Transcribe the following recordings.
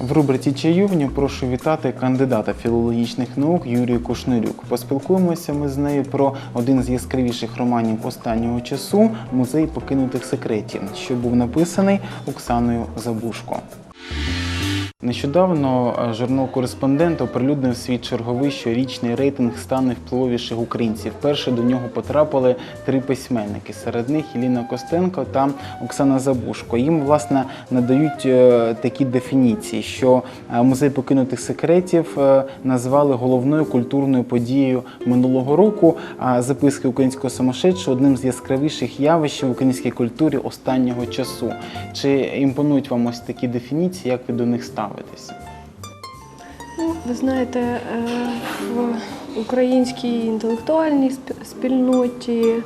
В рубриці Чаювня прошу вітати кандидата філологічних наук Юрію Кушнирюк. Поспілкуємося ми з нею про один з яскравіших романів останнього часу Музей покинутих секретів, що був написаний Оксаною Забушко. Нещодавно е, журнал Кореспондент оприлюднив свій черговий щорічний рейтинг ста найвпливовіших українців. Перше до нього потрапили три письменники. Серед них Іліна Костенко та Оксана Забушко. Їм власне надають е, такі дефініції, що е, музей покинутих секретів назвали головною культурною подією минулого року. А записки українського самошедшого одним з яскравіших явищ в українській культурі останнього часу. Чи імпонують вам ось такі дефініції? Як ви до них ставитесь? Ну, ви знаєте, е, в українській інтелектуальній спільноті, е,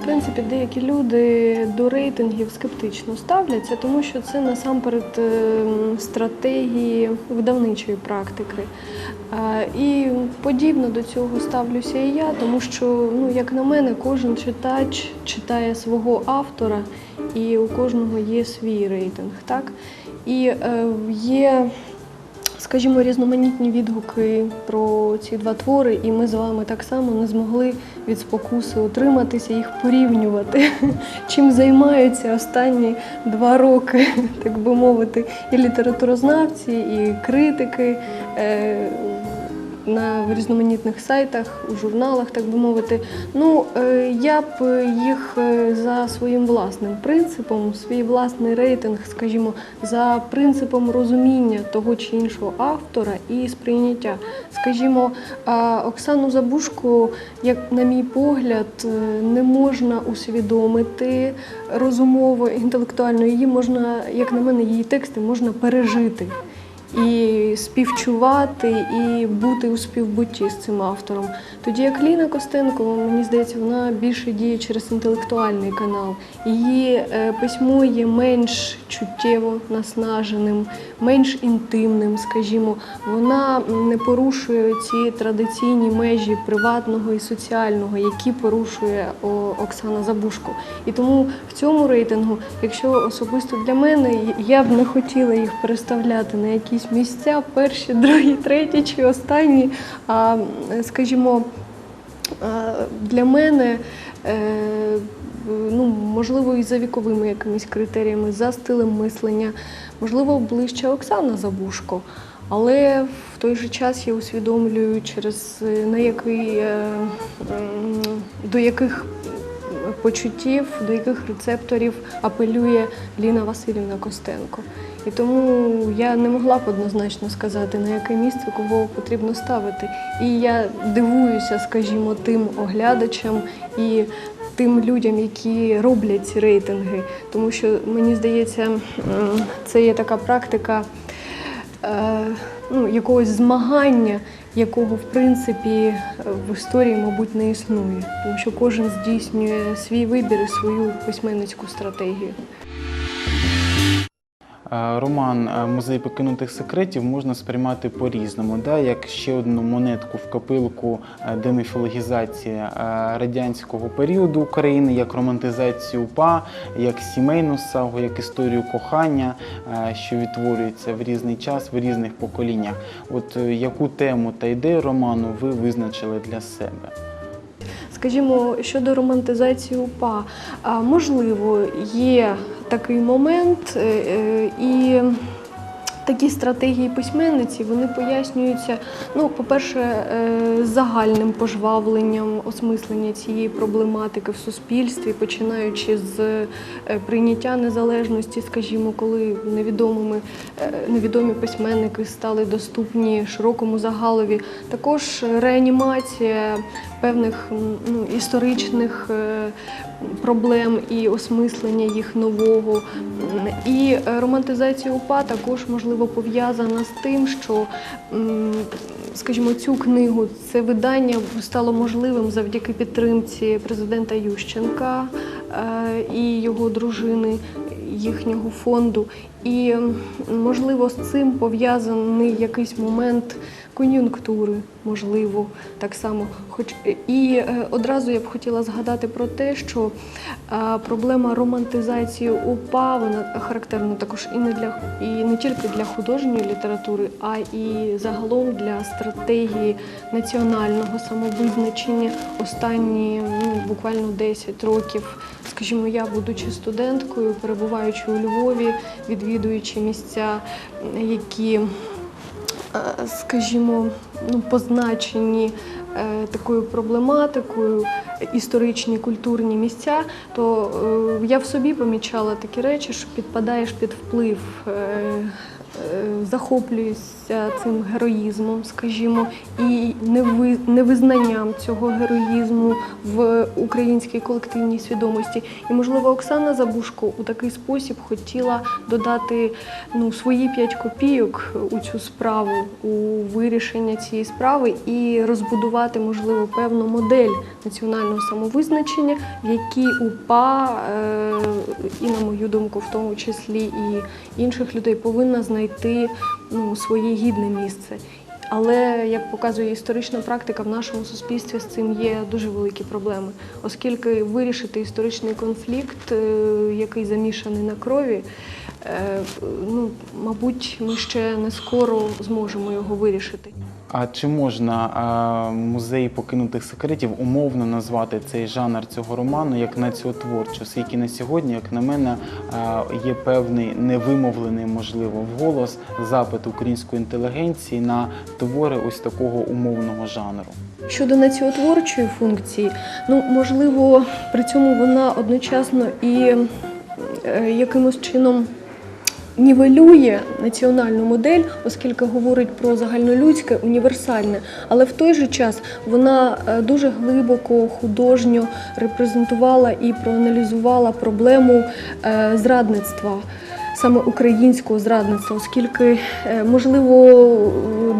в принципі, деякі люди до рейтингів скептично ставляться, тому що це насамперед е, стратегії видавничої практики. І подібно до цього ставлюся і я, тому що, ну, як на мене, кожен читач читає свого автора, і у кожного є свій рейтинг. Так? І е, є скажімо, різноманітні відгуки про ці два твори, і ми з вами так само не змогли від спокуси утриматися, їх порівнювати. Чим займаються останні два роки, так би мовити, і літературознавці, і критики. На різноманітних сайтах, у журналах, так би мовити. Ну, е, я б їх е, за своїм власним принципом, свій власний рейтинг, скажімо, за принципом розуміння того чи іншого автора і сприйняття. Скажімо, Оксану Забушку, як на мій погляд, е, не можна усвідомити розумово, інтелектуально. Її можна, як на мене, її тексти можна пережити. І співчувати, і бути у співбутті з цим автором. Тоді як Ліна Костенко, мені здається, вона більше діє через інтелектуальний канал. Її е, письмо є менш чуттєво наснаженим, менш інтимним, скажімо. Вона не порушує ці традиційні межі приватного і соціального, які порушує Оксана Забушко. І тому в цьому рейтингу, якщо особисто для мене, я б не хотіла їх переставляти на якісь місця, перші, другі, треті чи останні. А скажімо, для мене. е, Ну, можливо, і за віковими якимись критеріями, за стилем мислення, можливо, ближче Оксана Забушко. Але в той же час я усвідомлюю, через е, на який, е, до яких почуттів, до яких рецепторів апелює Ліна Васильівна Костенко. І тому я не могла б однозначно сказати, на яке місце кого потрібно ставити. І я дивуюся, скажімо, тим оглядачам і тим людям, які роблять ці рейтинги. Тому що мені здається, це є така практика е, ну, якогось змагання, якого в принципі в історії, мабуть, не існує, тому що кожен здійснює свій вибір і свою письменницьку стратегію. Е, Роман е, Музей покинутих секретів можна сприймати по-різному, да? як ще одну монетку в копилку е, деміфологізації радянського періоду України, як романтизацію УПА, як сімейну сагу, як історію кохання, що відтворюється в різний час, в різних поколіннях. От яку тему та ідею роману ви визначили для себе? Скажімо, щодо романтизації УПА, можливо, є такий момент, е, е, і такі стратегії письменниці вони пояснюються, ну, по-перше, е, загальним пожвавленням осмислення цієї проблематики в суспільстві, починаючи з прийняття незалежності, скажімо, коли невідомими невідомі письменники стали доступні широкому загалові. Також реанімація певних ну, історичних проблем і осмислення їх нового. І романтизація УПА також можливо пов'язана з тим, що, скажімо, цю книгу це видання стало можливим завдяки підтримці президента Ющенка е, і його дружини. їхнього фонду. І можливо з цим пов'язаний якийсь момент кон'юнктури, можливо, так само. Хоч і е, одразу я б хотіла згадати про те, що е, проблема романтизації УПА вона характерна також і не для і не тільки для художньої літератури, а і загалом для стратегії національного самовизначення останні ну, буквально 10 років. Скажімо, я, будучи студенткою, перебуваючи у Львові, відвідуючи місця, які е, скажімо, ну, позначені е, такою проблематикою, е, історичні культурні місця, то е, я в собі помічала такі речі, що підпадаєш під вплив. Е, Захоплююся цим героїзмом, скажімо, і невизнанням цього героїзму в українській колективній свідомості. І, можливо, Оксана Забушко у такий спосіб хотіла додати ну, свої п'ять копійок у цю справу, у вирішення цієї справи і розбудувати, можливо, певну модель національного самовизначення, в якій УПА, е, і, на мою думку, в тому числі і інших людей, повинна знайти ну, своє гідне місце. Але як показує історична практика, в нашому суспільстві з цим є дуже великі проблеми, оскільки вирішити історичний конфлікт, е, який замішаний на крові, е, ну, мабуть, ми ще не скоро зможемо його вирішити. А чи можна а, музей покинутих секретів умовно назвати цей жанр цього роману як націотворчий, оскільки на сьогодні, як на мене, а, є певний невимовлений, можливо, вголос запит української інтелігенції на твори ось такого умовного жанру? Щодо націотворчої функції, ну можливо, при цьому вона одночасно і е, якимось чином нівелює національну модель, оскільки говорить про загальнолюдське, універсальне, але в той же час вона е, дуже глибоко художньо репрезентувала і проаналізувала проблему е, зрадництва. Саме українського зрадництва, оскільки, е, можливо,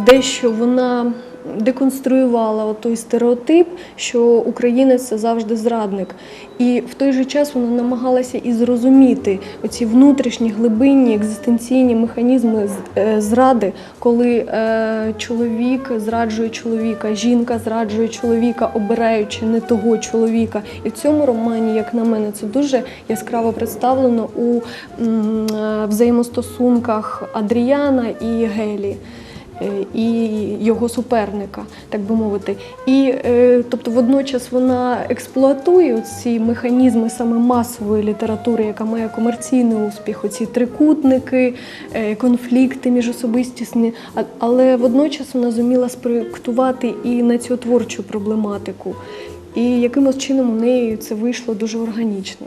дещо вона деконструювала той стереотип, що українець це завжди зрадник. І в той же час вона намагалася і зрозуміти оці внутрішні глибинні екзистенційні механізми е, зради, коли е, чоловік зраджує чоловіка, жінка зраджує чоловіка, обираючи не того чоловіка. І в цьому романі, як на мене, це дуже яскраво представлено у е, взаємостосунках Адріяна і Гелі і його суперника, так би мовити. І е, тобто водночас вона експлуатує ці механізми саме масової літератури, яка має комерційний успіх, оці трикутники, е, конфлікти міжособистісні, а- але водночас вона зуміла спроєктувати і націотворчу проблематику. І якимось чином у неї це вийшло дуже органічно.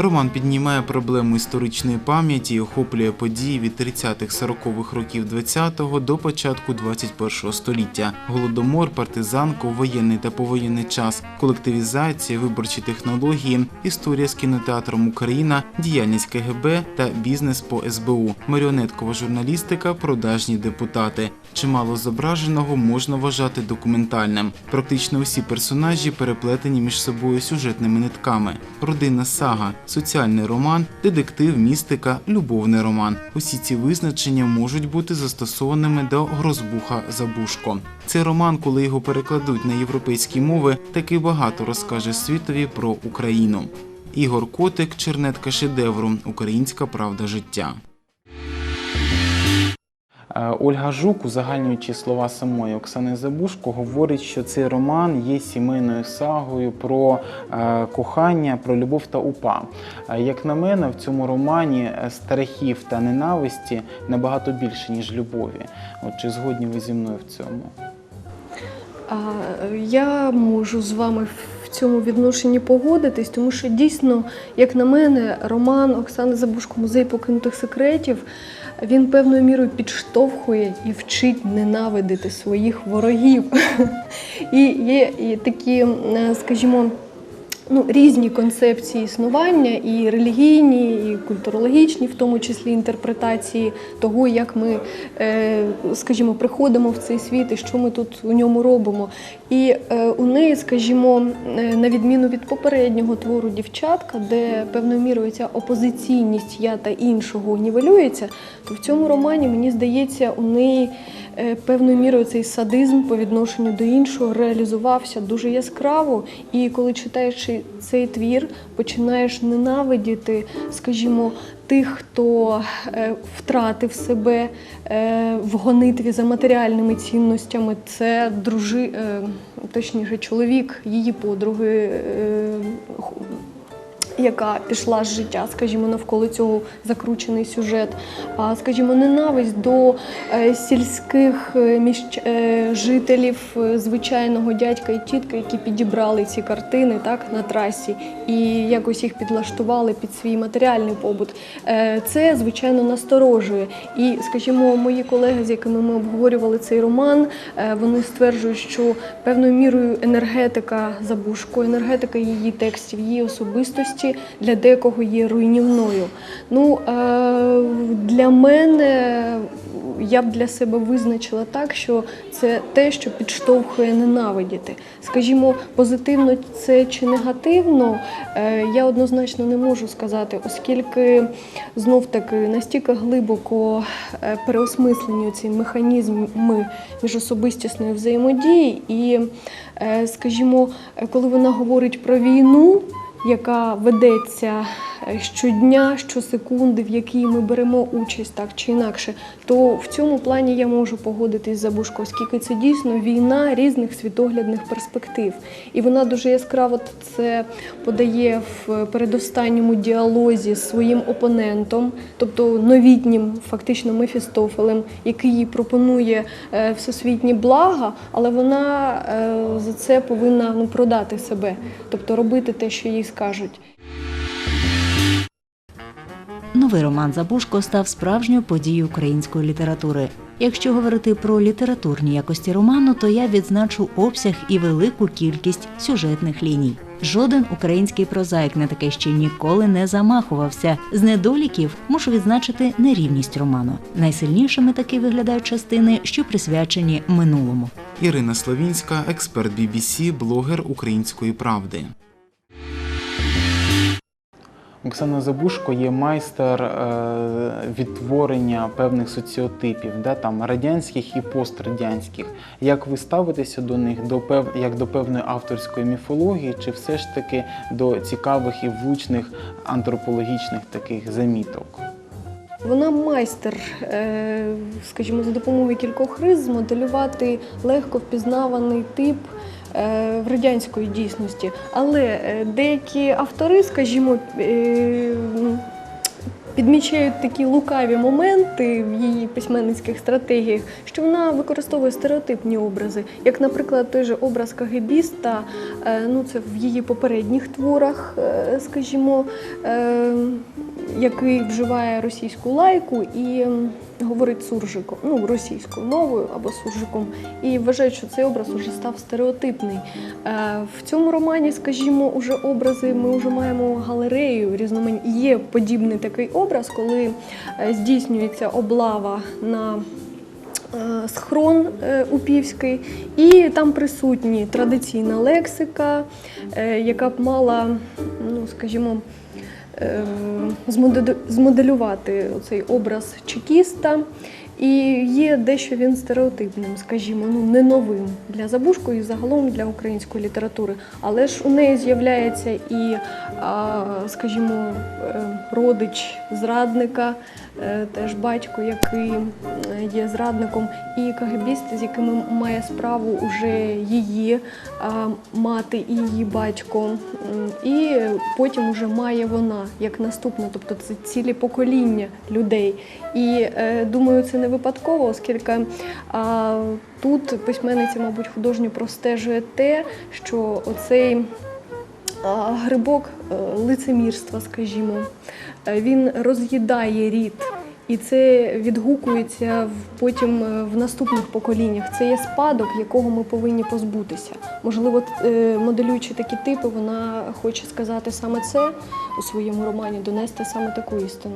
Роман піднімає проблему історичної пам'яті і охоплює події від 30-х-40-х років 20-го до початку 21-го століття. Голодомор, партизанку, воєнний та повоєнний час, колективізація, виборчі технології, історія з кінотеатром Україна, діяльність КГБ та бізнес по СБУ, маріонеткова журналістика, продажні депутати. Чимало зображеного можна вважати документальним. Практично усі персонажі переплетені між собою сюжетними нитками. Родинна сага, соціальний роман, детектив, містика, любовний роман. Усі ці визначення можуть бути застосованими до Грозбуха Забушко. Цей роман, коли його перекладуть на європейські мови, таки багато розкаже світові про Україну. Ігор Котик, чернетка шедевру, українська правда життя. Е, Ольга Жук, узагальнюючи слова самої Оксани Забушко, говорить, що цей роман є сімейною сагою про е, кохання, про любов та упа. Е, Як на мене, в цьому романі страхів та ненависті набагато більше, ніж любові. От чи згодні ви зі мною в цьому? Я можу з вами в цьому відношенні погодитись, тому що дійсно, як на мене, роман Оксани Забушко Музей покинутих секретів він певною мірою підштовхує і вчить ненавидити своїх ворогів. І є і такі, е, скажімо, ну, різні концепції існування, і релігійні, і культурологічні, в тому числі інтерпретації того, як ми, е, скажімо, приходимо в цей світ і що ми тут у ньому робимо. І е, у неї, скажімо, е, на відміну від попереднього твору дівчатка, де певною мірою ця опозиційність я та іншого нівелюється, то в цьому романі мені здається, у неї певною мірою цей садизм по відношенню до іншого реалізувався дуже яскраво. І коли читаючи цей твір, починаєш ненавидіти, скажімо, тих, хто е, втратив себе е, в гонитві за матеріальними цінностями. Це дружи, е, точніше, чоловік її подруги. Яка пішла з життя, скажімо, навколо цього закручений сюжет. А скажімо, ненависть до е, сільських е, міщ... е, жителів, звичайного дядька і тітка, які підібрали ці картини так на трасі і якось їх підлаштували під свій матеріальний побут. Це звичайно насторожує. І, скажімо, мої колеги, з якими ми обговорювали цей роман, вони стверджують, що певною мірою енергетика Забушко, енергетика її текстів, її особистості для декого є руйнівною. Ну е, для мене я б для себе визначила так, що це те, що підштовхує ненавидіти. Скажімо, позитивно це чи негативно, е, я однозначно не можу сказати, оскільки знов таки настільки глибоко е, переосмислені ці механізми міжособистісної взаємодії, і, скажімо, коли вона говорить про війну, яка ведеться щодня, щосекунди, в якій ми беремо участь так чи інакше, то в цьому плані я можу погодитись з Забушко, оскільки це дійсно війна різних світоглядних перспектив. І вона дуже яскраво це подає в передостанньому діалозі з своїм опонентом, тобто новітнім, фактично Мефістофелем, який їй пропонує е, всесвітні блага, але вона е, за це повинна ну, продати себе, тобто робити те, що їй скажуть. Новий роман Забушко став справжньою подією української літератури. Якщо говорити про літературні якості роману, то я відзначу обсяг і велику кількість сюжетних ліній. Жоден український прозаїк на таке ще ніколи не замахувався. З недоліків мушу відзначити нерівність роману. Найсильнішими таки виглядають частини, що присвячені минулому. Ірина Словінська, експерт BBC, блогер Української правди. Оксана Забушко є майстер е, відтворення певних соціотипів, да, там, радянських і пострадянських. Як ви ставитеся до них до пев... як до певної авторської міфології, чи все ж таки до цікавих і влучних антропологічних таких заміток? Вона майстер, е, скажімо, за допомогою кількох риз змоделювати легко впізнаваний тип в радянської дійсності. Але е, деякі автори, скажімо, е, ну, підмічають такі лукаві моменти в її письменницьких стратегіях, що вона використовує стереотипні образи, як, наприклад, той же образ КГБіста, е, ну це в її попередніх творах, е, скажімо, е, який вживає російську лайку і говорить суржиком, ну російською мовою або суржиком, і вважають, що цей образ уже став стереотипний. Е, В цьому романі, скажімо, уже образи ми вже маємо галерею різноманітні. Є подібний такий образ, коли е, здійснюється облава на е, схрон Упівський, і там присутні традиційна лексика, яка б мала, ну скажімо, змоделювати цей образ чекіста. І є дещо він стереотипним, скажімо, ну не новим для Забушко і загалом для української літератури. Але ж у неї з'являється і, скажімо, е, родич зрадника, е, теж батько, який е, є зрадником, і кагебісти, з якими має справу уже її мати і її батько. І потім уже має вона як наступна, тобто це цілі покоління людей. І е, думаю, це не випадково, оскільки тут письменниця, мабуть, художньо простежує те, що оцей грибок е, лицемірства, скажімо, е, він роз'їдає рід І це відгукується потім е, в наступних поколіннях. Це є спадок, якого ми повинні позбутися. Можливо, е, моделюючи такі типи, вона хоче сказати саме це у своєму романі, донести саме таку істину.